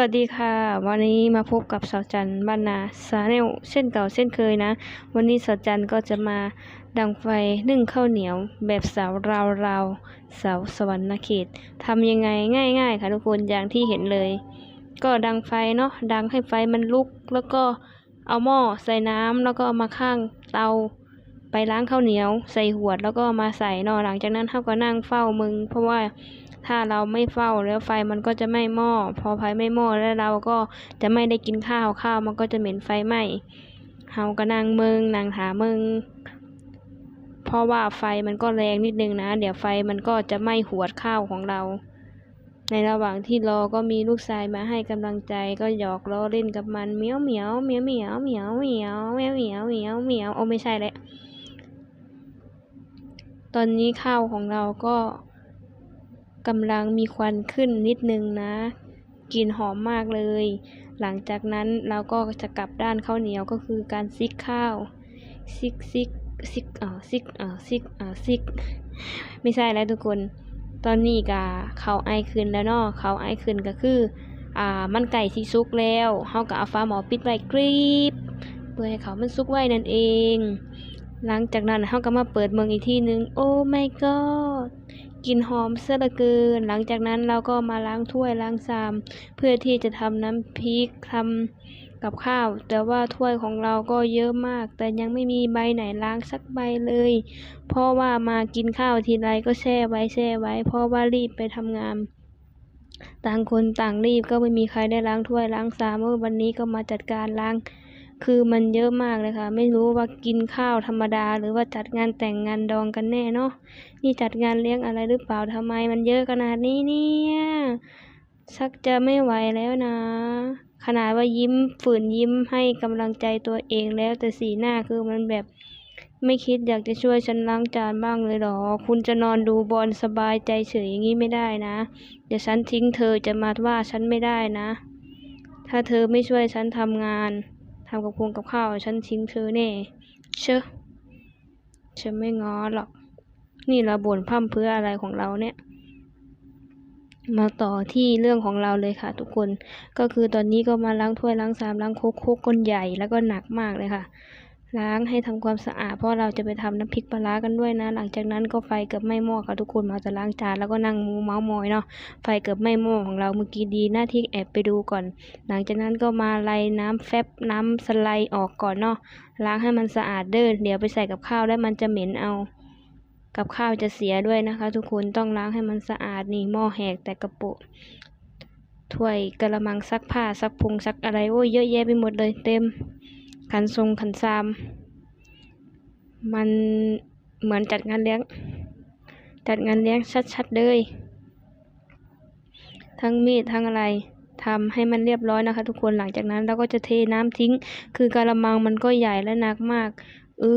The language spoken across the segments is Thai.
วัสดีค่ะ วันนี้มาพบกับสาวจันบ้านนาซาแนลเช่นเก่าเช่นเคยนะ วันนี้สาวจันก็จะมาดังไฟนึ่งข้าวเหนียว แบบสาวราวราวสาวสวรรณเขตทำยังไงง่าย ๆ ค่ะทุกคนอย่างที่เห็นเลย ก็ดังไฟเนาะดังให้ไฟมันลุก แล้วก็เอาหม้อใส่น้ำแล้วก็เอามาข้างเตาไปล้างข้าวเหนียว ใส่หวดแล้วก็มาใส่เนาะหลังจากนั้นเขาก็นั่งเฝ้ามึง เพราะว่า ถ้าเราไม่เฝ้าแล้วไฟมันก็จะไหม้หม้อพอไฟไหม้หม้อแล้วเราก็จะไม่ได้กินข้าวข้าวมันก็จะเหม็นไฟไหม้เฮาก็นั่งมึงนั่งถามึงเพราะว่าไฟมันก็แรงนิดนึงนะ เดี๋ยวไฟมันก็จะไหม้หัวข้าวของเรา ในระหว่างที่รอก็มีลูกชายมาให้กำลังใจก็หยอกล้อเล่นกับมันเหมียวเหมียวเหมียวเหมียวเหมียวเหมียวเหมียวเหมียวเหมียวเมียวโอ้ไม่ใช่แหละตอนนี้ข้าวของเราก็ กำลังมีควันขึ้นนิดนึงนะ กลิ่นหอมมากเลย หลังจากนั้นเราก็จะกลับด้านข้าวเหนียวก็คือการซิกข้าว ซิกซิกซิกเอ่อซิกเอ่อซิกเอ่อซิก ไม่ใช่แล้วทุกคน ตอนนี้ก็เขาไอขึ้นแล้วเนาะเขาไอขึ้นก็คือ อ่า มันไก่สิสุกแล้วเฮาก็เอาฟ้าหมอปิดไว้กรีบเพื่อให้เขามันสุกไว้นั่นเอง หลังจากนั้นเฮาก็มาเปิดเมืองอีกที่นึง โอ้ my god กลิ่นหอมเสียเหลือเกิน หลังจากนั้นเราก็มาล้างถ้วยล้างชาม เพื่อที่จะทำน้ำพริกทำกับข้าว แต่ว่าถ้วยของเราก็เยอะมาก แต่ยังไม่มีใบไหนล้างสักใบเลย เพราะว่ามากินข้าวทีไรก็แช่ไว้แช่ไว้ เพราะว่ารีบไปทำงานต่างคนต่างรีบก็ไม่มีใครได้ล้างถ้วยล้างชามเมื่อวันนี้ก็มาจัดการล้าง คือมันเยอะมากเลยค่ะ ไม่รู้ว่ากินข้าวธรรมดา หรือว่าจัดงานแต่งงานดองกันแน่เนาะนี่จัดงานเลี้ยงอะไรหรือเปล่าทำไมมันเยอะขนาดนี้เนี่ยชักจะไม่ไหวแล้วนะ ขนาดว่ายิ้มฝืนยิ้มให้กำลังใจตัวเองแล้วแต่สีหน้าคือมันแบบไม่คิดอยากจะช่วยฉันล้างจานบ้างเลยหรอ คุณจะนอนดูบอลสบายใจเฉยอย่างนี้ไม่ได้นะ เดี๋ยวฉันทิ้งเธอจะมาว่าฉันไม่ได้นะ ถ้าเธอไม่ช่วยฉันทำงานำกับคงกับข้าว ฉันทิ้งเธอแน่ เชอะฉันไม่ง้อหรอก นี่เราบ่นพร่ำเพื่ออะไรของเราเนี่ย มาต่อที่เรื่องของเราเลยค่ะ ทุกคน ก็คือตอนนี้ก็มาล้างถ้วยล้างสามล้างโคกโคกก้นใหญ่แล้วก็หนักมากเลยค่ะ ล้างให้ทำความสะอาดเพราะเราจะไปทำน้ำพริกปลาร้ากันด้วยนะ หลังจากนั้นก็ไฟเกือบไหม้หม้อค่ะทุกคนมาจะล้างจานแล้วก็นั่งมูเมาส์มอยเนาะไฟเกือบไหม้หม้อของเราเมื่อกี้ดีหน้าที่แอบไปดูก่อน หลังจากนั้นก็มาไล่น้ำแฟบน้ำสไลด์ออกก่อนเนาะล้างให้มันสะอาดเด้อเดี๋ยวไปใส่กับข้าวแล้วมันจะเหม็นเอากับข้าวจะเสียด้วยนะคะ ทุกคนต้องล้างให้มันสะอาดนี่หม้อแหกแต่กระปุกถ้วยกระมังซักผ้าซักพุงซักอะไรโอ้ยเยอะแยะไปหมดเลยเต็ม ขันทรงขันซาม มันเหมือนจัดงานเลี้ยง จัดงานเลี้ยงชัดๆเลย ทั้งมีดทั้งอะไรทำให้มันเรียบร้อยนะคะ ทุกคนหลังจากนั้นเราก็จะเทน้ำทิ้ง คือกะละมังมันก็ใหญ่และหนักมากอึ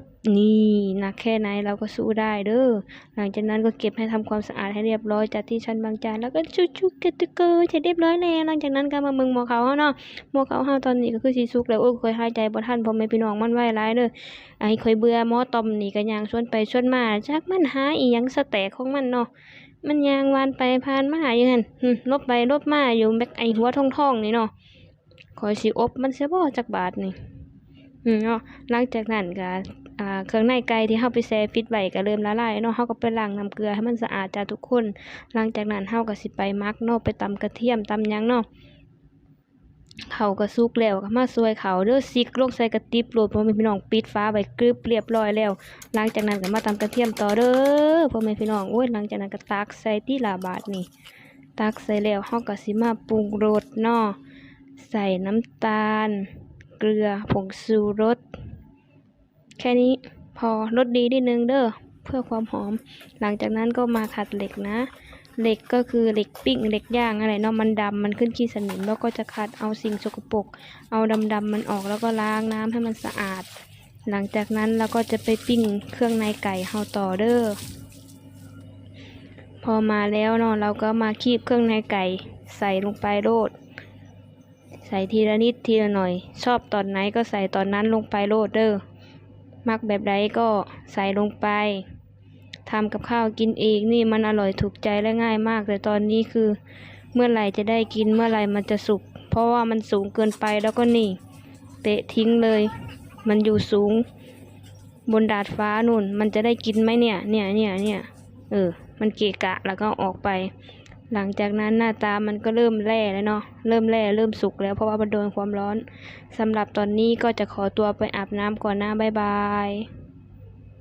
บนี่ หนักแค่ไหนเราก็สู้ได้เด้อ หลังจากนั้นก็เก็บให้ทำความสะอาดให้เรียบร้อยจากที่ชั้นบางจานแล้วก็ชุชุกตุกเกอจเรียบร้อยแล้วหลังจากนั้นก็มาเมืองหมอเขาเนาะหมอเขาเฮาตอนนี้ก็คือสีสุกแล้วโอ้ยเคยหายใจบ่ทันพราะไม่พี่น้องมันไหวร้ายเด้อไอ้เคยเบื่อหมอตอมนี่ก็ย่างชวนไปชวนมาจักมันหาอีหยังสแตกของมันเนาะมันยางวานไปผ่านมาอยู่หั่นลบไปลบมาอยู่แบกไอหัวทองทองๆนี่เนาะคอยสิอบมันเสียบ่จักบาทนี่ เนาะหลังจากนั้นก็อ่าเครื่องในไก่ที่เฮาไปแช่ฟิตไว้ก็เริ่มละลายเนาะเฮาก็ไปล้างน้ำเกลือให้มันสะอาดจ้าทุกคน หลังจากนั้นเฮาก็สิไปมักเนาะไปตำกระเทียมตำหยังเนาะเขาก็สุกแล้วก็มาซวยเขาเด้อซิกลงใส่กระติบโหลดพ่อแม่พี่น้องปิดฝาไว้กรึบเรียบร้อยแล้ว หลังจากนั้นก็มาตำกระเทียมต่อเด้อพ่อแม่พี่น้องโอ้ยหลังจากนั้นก็ตักใส่ที่ลาบาทนี่ ตักใส่แล้วเฮาก็สิมาปรุงรสเนาะใส่น้ำตาล เกลือ ผงชูรส แค่นี้พอรสดีนิดนึงเด้อเพื่อความหอม หลังจากนั้นก็มาขัดเหล็กนะ เหล็กก็คือเหล็กปิ้งเหล็กย่างอะไรเนาะมันดำมันขึ้นขี้สนิมแล้วก็จะขัดเอาสิ่งสกปรกเอาดำๆมันออกแล้วก็ล้างน้ำให้มันสะอาด หลังจากนั้นเราก็จะไปปิ้งเครื่องในไก่เฮาต่อเด้อพอมาแล้วเนาะเราก็มาคีบเครื่องในไก่ใส่ลงไปโรด ใส่ทีละนิดทีละหน่อย ชอบตอนไหนก็ใส่ตอนนั้นลงไปโรดเด้อมักแบบใดก็ใส่ลงไปทำกับข้าวกินเองนี่มันอร่อยถูกใจและง่ายมาก แต่ตอนนี้คือ เมื่อไหร่จะได้กินเมื่อไหร่มันจะสุก เพราะว่ามันสูงเกินไปแล้วก็นี่ เตะทิ้งเลย มันอยู่สูง บนดาดฟ้านู่น มันจะได้กินไหมเนี่ย เนี่ยเนี่ยเนี่ยเออ มันเกะกะแล้วก็ออกไป หลังจากนั้นหน้าตามันก็เริ่มแร่แล้วเนาะ เริ่มแร่เริ่มสุกแล้วเพราะว่ามันโดนความร้อนสำหรับตอนนี้ก็จะขอตัวไปอาบน้ำก่อนนะบ๊ายบาย